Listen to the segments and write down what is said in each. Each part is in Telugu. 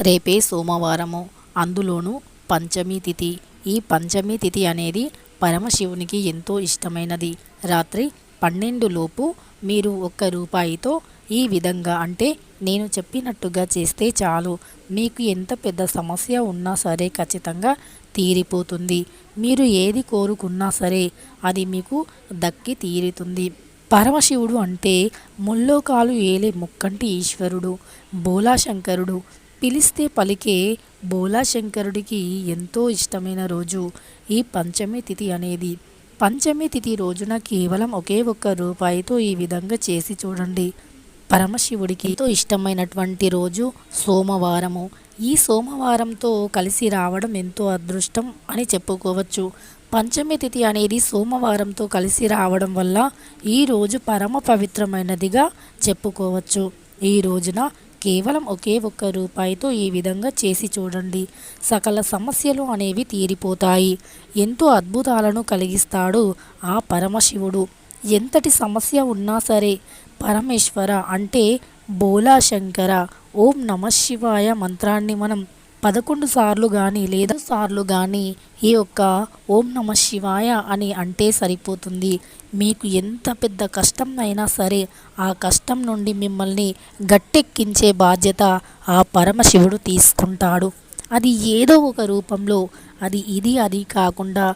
రేపే సోమవారము. అందులోనూ పంచమి తిథి. ఈ పంచమి తిథి అనేది పరమశివునికి ఎంతో ఇష్టమైనది. రాత్రి పన్నెండు లోపు మీరు ఒక్క రూపాయితో ఈ విధంగా అంటే నేను చెప్పినట్టుగా చేస్తే చాలు. మీకు ఎంత పెద్ద సమస్య ఉన్నా సరే ఖచ్చితంగా తీరిపోతుంది. మీరు ఏది కోరుకున్నా సరే అది మీకు దక్కి తీరుతుంది. పరమశివుడు అంటే ముల్లోకాలు ఏలే ముక్కంటి ఈశ్వరుడు బోలాశంకరుడు పిలిస్తే పలికే బోలాశంకరుడికి ఎంతో ఇష్టమైన రోజు ఈ పంచమి తిథి అనేది. పంచమి తిథి రోజున కేవలం ఒకే ఒక్క రూపాయితో ఈ విధంగా చేసి చూడండి. పరమశివుడికి ఎంతో ఇష్టమైనటువంటి రోజు సోమవారము. ఈ సోమవారంతో కలిసి రావడం ఎంతో అదృష్టం అని చెప్పుకోవచ్చు. పంచమి తిథి అనేది సోమవారంతో కలిసి రావడం వల్ల ఈ రోజు పరమ పవిత్రమైనదిగా చెప్పుకోవచ్చు. ఈ రోజున కేవలం ఒకే ఒక్క రూపాయితో ఈ విధంగా చేసి చూడండి. సకల సమస్యలు అనేవి తీరిపోతాయి. ఎంతో అద్భుతాలను కలిగిస్తాడు ఆ పరమశివుడు. ఎంతటి సమస్య ఉన్నా సరే పరమేశ్వర అంటే బోలా శంకర ఓం నమ శివాయ మంత్రాన్ని మనం పదకొండు సార్లు కానీ లేదా సార్లు కానీ ఈ యొక్క ఓం నమ శివాయ అని అంటే సరిపోతుంది. మీకు ఎంత పెద్ద కష్టం అయినా సరే ఆ కష్టం నుండి మిమ్మల్ని గట్టెక్కించే బాధ్యత ఆ పరమశివుడు తీసుకుంటాడు. అది ఏదో ఒక రూపంలో అది ఇది అది కాకుండా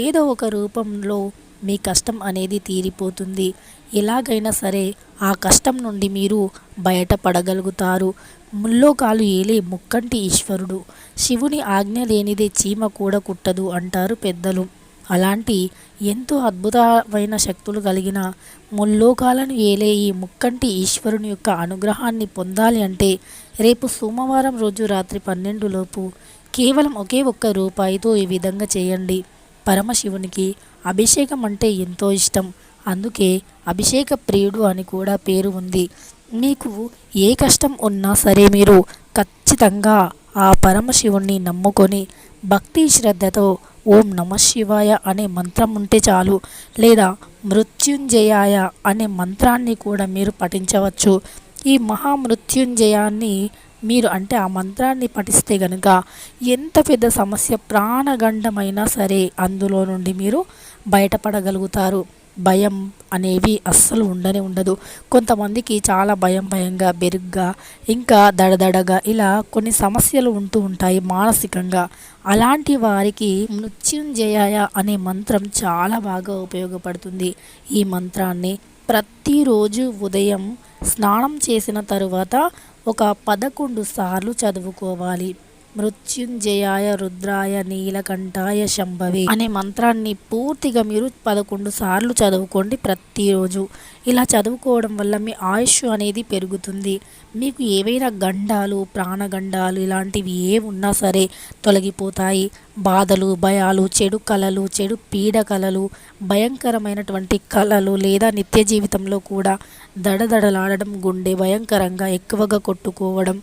ఏదో ఒక రూపంలో మీ కష్టం అనేది తీరిపోతుంది. ఎలాగైనా సరే ఆ కష్టం నుండి మీరు బయటపడగలుగుతారు. ముల్లోకాలు ఏలే ముక్కంటి ఈశ్వరుడు. శివుని ఆజ్ఞ లేనిదే చీమ కూడా కుట్టదు అంటారు పెద్దలు. అలాంటి ఎంతో అద్భుతమైన శక్తులు కలిగిన ముల్లోకాలను ఏలే ఈ ముక్కంటి ఈశ్వరుని యొక్క అనుగ్రహాన్ని పొందాలి అంటే రేపు సోమవారం రోజు రాత్రి పన్నెండులోపు కేవలం ఒకే ఒక్క రూపాయితో ఈ విధంగా చేయండి. పరమశివునికి అభిషేకం అంటే ఎంతో ఇష్టం. అందుకే అభిషేక ప్రియుడు అని కూడా పేరు ఉంది. మీకు ఏ కష్టం ఉన్నా సరే మీరు ఖచ్చితంగా ఆ పరమశివుణ్ణి నమ్ముకొని భక్తి శ్రద్ధతో ఓం నమ శివాయ అనే మంత్రం ఉంటే చాలు. లేదా మృత్యుంజయాయ అనే మంత్రాన్ని కూడా మీరు పఠించవచ్చు. ఈ మహామృత్యుంజయాన్ని మీరు అంటే ఆ మంత్రాన్ని పఠిస్తే గనుక ఎంత పెద్ద సమస్య ప్రాణగండమైనా సరే అందులో నుండి మీరు బయటపడగలుగుతారు. భయం అనేవి అస్సలు ఉండనే ఉండదు. కొంతమందికి చాలా భయం భయంగా బెరుగ్గా ఇంకా దడదడగా ఇలా కొన్ని సమస్యలు ఉంటూ ఉంటాయి మానసికంగా. అలాంటి వారికి మృత్యుంజయాయ అనే మంత్రం చాలా బాగా ఉపయోగపడుతుంది. ఈ మంత్రాన్ని ప్రతిరోజు ఉదయం స్నానం చేసిన తరువాత ఒక పదకొండు సార్లు చదువుకోవాలి. మృత్యుంజయాయ రుద్రాయ నీలకంఠాయ శంభవి అనే మంత్రాన్ని పూర్తిగా మీరు పదకొండు సార్లు చదువుకోండి ప్రతిరోజు. ఇలా చదువుకోవడం వల్ల మీ ఆయుష్ అనేది పెరుగుతుంది. మీకు ఏవైనా గండాలు ప్రాణగండాలు ఇలాంటివి ఏ ఉన్నా సరే తొలగిపోతాయి. బాధలు భయాలు చెడు కళలు చెడు పీడ కళలు భయంకరమైనటువంటి కళలు లేదా నిత్య జీవితంలో కూడా దడదడలాడడం గుండె భయంకరంగా ఎక్కువగా కొట్టుకోవడం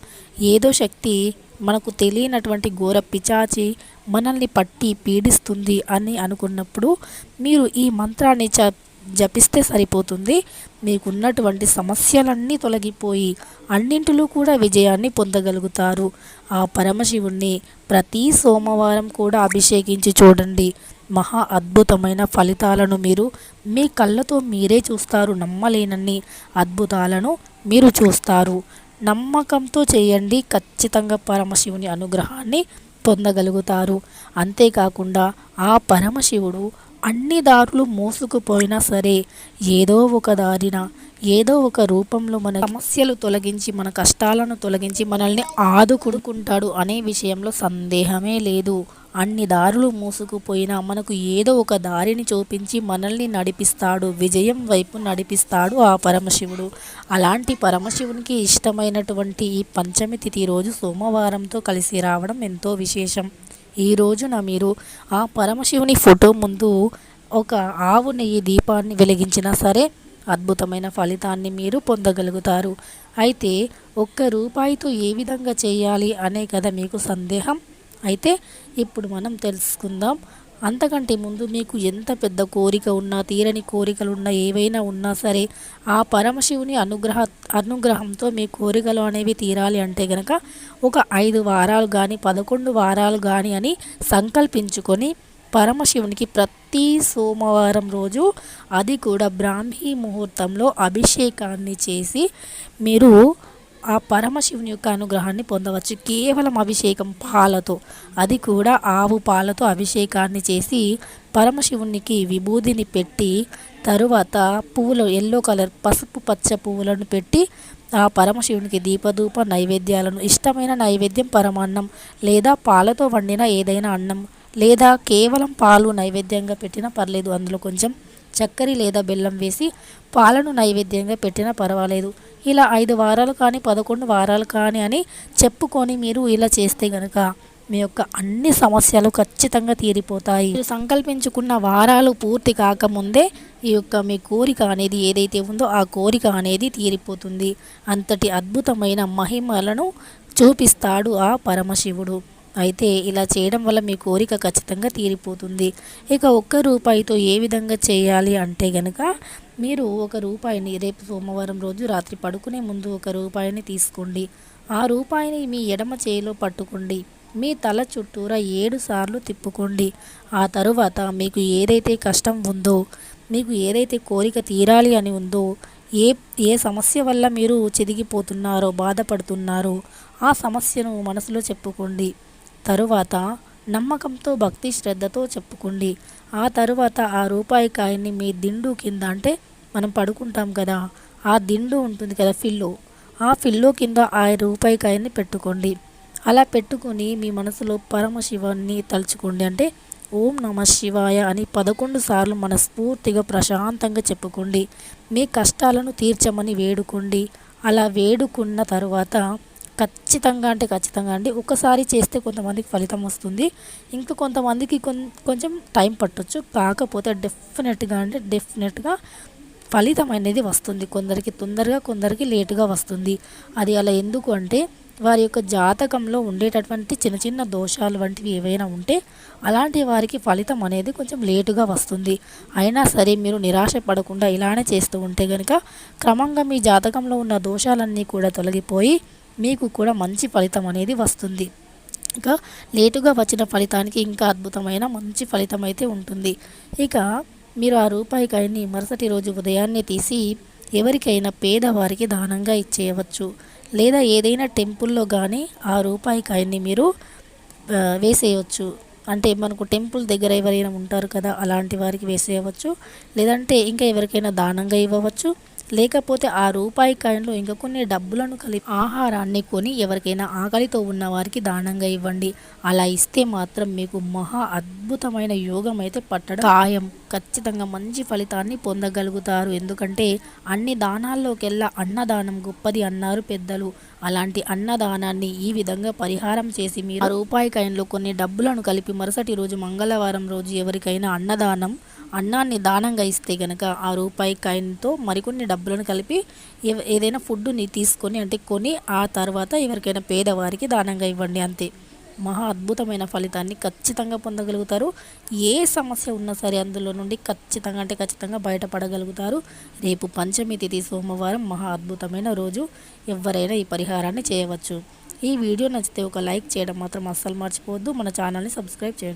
ఏదో శక్తి మనకు తెలియనటువంటి ఘోర పిచాచి మనల్ని పట్టి పీడిస్తుంది అని అనుకున్నప్పుడు మీరు ఈ మంత్రాన్ని చ జపిస్తే సరిపోతుంది. మీకున్నటువంటి సమస్యలన్నీ తొలగిపోయి అన్నింటిలో కూడా విజయాన్ని పొందగలుగుతారు. ఆ పరమశివుణ్ణి ప్రతి సోమవారం కూడా అభిషేకించి చూడండి. మహా అద్భుతమైన ఫలితాలను మీరు మీ కళ్ళతో మీరే చూస్తారు. నమ్మలేనన్ని అద్భుతాలను మీరు చూస్తారు. నమ్మకంతో చేయండి. ఖచ్చితంగా పరమశివుని అనుగ్రహాన్ని పొందగలుగుతారు. అంతేకాకుండా ఆ పరమశివుడు అన్ని దారులు మోసుకుపోయినా సరే ఏదో ఒక దారిన ఏదో ఒక రూపంలో మన సమస్యలు తొలగించి మన కష్టాలను తొలగించి మనల్ని ఆదుకుడుకుంటాడు అనే విషయంలో సందేహమే లేదు. అన్ని దారులు మూసుకుపోయినా మనకు ఏదో ఒక దారిని చూపించి మనల్ని నడిపిస్తాడు విజయం వైపు నడిపిస్తాడు ఆ పరమశివుడు. అలాంటి పరమశివునికి ఇష్టమైనటువంటి ఈ పంచమి తిథి రోజు సోమవారంతో కలిసి రావడం ఎంతో విశేషం. ఈ రోజున మీరు ఆ పరమశివుని ఫోటో ముందు ఒక ఆవు నెయ్యి దీపాన్ని వెలిగించినా సరే అద్భుతమైన ఫలితాన్ని మీరు పొందగలుగుతారు. అయితే ఒక్క రూపాయితో ఏ విధంగా చేయాలి అనే కదా మీకు సందేహం? అయితే ఇప్పుడు మనం తెలుసుకుందాం. అంతకంటే ముందు మీకు ఎంత పెద్ద కోరిక ఉన్నా తీరని కోరికలు ఉన్నా ఏవైనా ఉన్నా సరే ఆ పరమశివుని అనుగ్రహ అనుగ్రహంతో మీ కోరికలు అనేవి తీరాలి అంటే గనక ఒక ఐదు వారాలు కానీ పదకొండు వారాలు కానీ అని సంకల్పించుకొని పరమశివునికి ప్రతి సోమవారం రోజు అది కూడా బ్రాహ్మీ ముహూర్తంలో అభిషేకాన్ని చేసి మీరు ఆ పరమశివుని యొక్క అనుగ్రహాన్ని పొందవచ్చు. కేవలం అభిషేకం పాలతో అది కూడా ఆవు పాలతో అభిషేకాన్ని చేసి పరమశివునికి విభూదిని పెట్టి తరువాత పువ్వులు ఎల్లో కలర్ పసుపు పచ్చ పువ్వులను పెట్టి ఆ పరమశివునికి దీపధూప నైవేద్యాలను ఇష్టమైన నైవేద్యం పరమాన్నం లేదా పాలతో వండిన ఏదైనా అన్నం లేదా కేవలం పాలు నైవేద్యంగా పెట్టినా పర్లేదు. అందులో కొంచెం చక్కెర లేదా బెల్లం వేసి పాలను నైవేద్యంగా పెట్టినా పర్వాలేదు. ఇలా ఐదు వారాలు కానీ పదకొండు వారాలు కానీ అని చెప్పుకొని మీరు ఇలా చేస్తే గనక మీ యొక్క అన్ని సమస్యలు ఖచ్చితంగా తీరిపోతాయి. మీరు సంకల్పించుకున్న వారాలు పూర్తి కాకముందే ఈ యొక్క మీ కోరిక అనేది ఏదైతే ఉందో ఆ కోరిక అనేది తీరిపోతుంది. అంతటి అద్భుతమైన మహిమలను చూపిస్తాడు ఆ పరమశివుడు. అయితే ఇలా చేయడం వల్ల మీ కోరిక ఖచ్చితంగా తీరిపోతుంది. ఇక ఒక్క రూపాయితో ఏ విధంగా చేయాలి అంటే గనక మీరు ఒక రూపాయిని రేపు సోమవారం రోజు రాత్రి పడుకునే ముందు ఒక రూపాయిని తీసుకోండి. ఆ రూపాయిని మీ ఎడమ చేయిలో పట్టుకోండి. మీ తల చుట్టూరా ఏడు సార్లు తిప్పుకోండి. ఆ తరువాత మీకు ఏదైతే కష్టం ఉందో మీకు ఏదైతే కోరిక తీరాలి అని ఉందో ఏ ఏ సమస్య వల్ల మీరు చెదిగిపోతున్నారో బాధపడుతున్నారో ఆ సమస్యను మనసులో చెప్పుకోండి. తరువాత నమ్మకంతో భక్తి శ్రద్ధతో చెప్పుకోండి. ఆ తరువాత ఆ రూపాయి కాయని మీ దిండు కింద అంటే మనం పడుకుంటాం కదా ఆ దిండు ఉంటుంది కదా ఫిల్లో. ఆ ఫిల్లో కింద ఆ రూపాయి కాయని పెట్టుకోండి. అలా పెట్టుకొని మీ మనసులో పరమశివాన్ని తలుచుకోండి అంటే ఓం నమ శివాయ అని పదకొండు సార్లు మనస్ఫూర్తిగా ప్రశాంతంగా చెప్పుకోండి. మీ కష్టాలను తీర్చమని వేడుకోండి. అలా వేడుకున్న తరువాత ఖచ్చితంగా అంటే ఖచ్చితంగా అండి. ఒకసారి చేస్తే కొంతమందికి ఫలితం వస్తుంది. ఇంకా కొంతమందికి కొంచెం టైం పట్టొచ్చు. కాకపోతే డెఫినెట్గా అంటే డెఫినెట్గా ఫలితం అనేది వస్తుంది. కొందరికి తొందరగా కొందరికి లేటుగా వస్తుంది. అది అలా ఎందుకు అంటే వారి యొక్క జాతకంలో ఉండేటటువంటి చిన్న చిన్న దోషాలు వంటివి ఏవైనా ఉంటే అలాంటి వారికి ఫలితం అనేది కొంచెం లేటుగా వస్తుంది. అయినా సరే మీరు నిరాశ పడకుండా ఇలానే చేస్తూ ఉంటే కనుక క్రమంగా మీ జాతకంలో ఉన్న దోషాలన్నీ కూడా తొలగిపోయి మీకు కూడా మంచి ఫలితం అనేది వస్తుంది. ఇంకా లేటుగా వచ్చిన ఫలితానికి ఇంకా అద్భుతమైన మంచి ఫలితం అయితే ఉంటుంది. ఇక మీరు ఆ రూపాయి కాయని మరుసటి రోజు ఉదయాన్నే తీసి ఎవరికైనా పేదవారికి దానంగా ఇచ్చేయవచ్చు. లేదా ఏదైనా టెంపుల్లో కానీ ఆ రూపాయి కాయని మీరు వేసేయవచ్చు అంటే మనకు టెంపుల్ దగ్గర ఎవరైనా ఉంటారు కదా అలాంటి వారికి వేసేయవచ్చు. లేదంటే ఇంకా ఎవరికైనా దానంగా ఇవ్వవచ్చు. లేకపోతే ఆ రూపాయి కాయంలో ఇంకా కొన్ని డబ్బులను కలిపి ఆహారాన్ని కొని ఎవరికైనా ఆకలితో ఉన్న వారికి దానంగా ఇవ్వండి. అలా ఇస్తే మాత్రం మీకు మహా అద్భుతమైన యోగం అయితే పట్టడం ఖాయం. ఖచ్చితంగా మంచి ఫలితాన్ని పొందగలుగుతారు. ఎందుకంటే అన్ని దానాల్లోకెల్లా అన్నదానం గొప్పది అన్నారు పెద్దలు. అలాంటి అన్నదానాన్ని ఈ విధంగా పరిహారం చేసి మీరు ఆ రూపాయి కాయంలో కొన్ని డబ్బులను కలిపి మరుసటి రోజు మంగళవారం రోజు ఎవరికైనా అన్నదానం అన్నాన్ని దానంగా ఇస్తే కనుక ఆ రూపాయి కాయిన్తో మరికొన్ని డబ్బులను కలిపి ఏదైనా ఫుడ్ని తీసుకొని అంటే కొని ఆ తర్వాత ఎవరికైనా పేదవారికి దానంగా ఇవ్వండి అంతే. మహా అద్భుతమైన ఫలితాన్ని ఖచ్చితంగా పొందగలుగుతారు. ఏ సమస్య ఉన్నా సరే అందులో నుండి ఖచ్చితంగా అంటే ఖచ్చితంగా బయటపడగలుగుతారు. రేపు పంచమి తిథి సోమవారం మహా అద్భుతమైన రోజు. ఎవరైనా ఈ పరిహారాన్ని చేయవచ్చు. ఈ వీడియో నచ్చితే ఒక లైక్ చేయడం మాత్రం అస్సలు మర్చిపోవద్దు. మన ఛానల్ని సబ్స్క్రైబ్ చేయండి.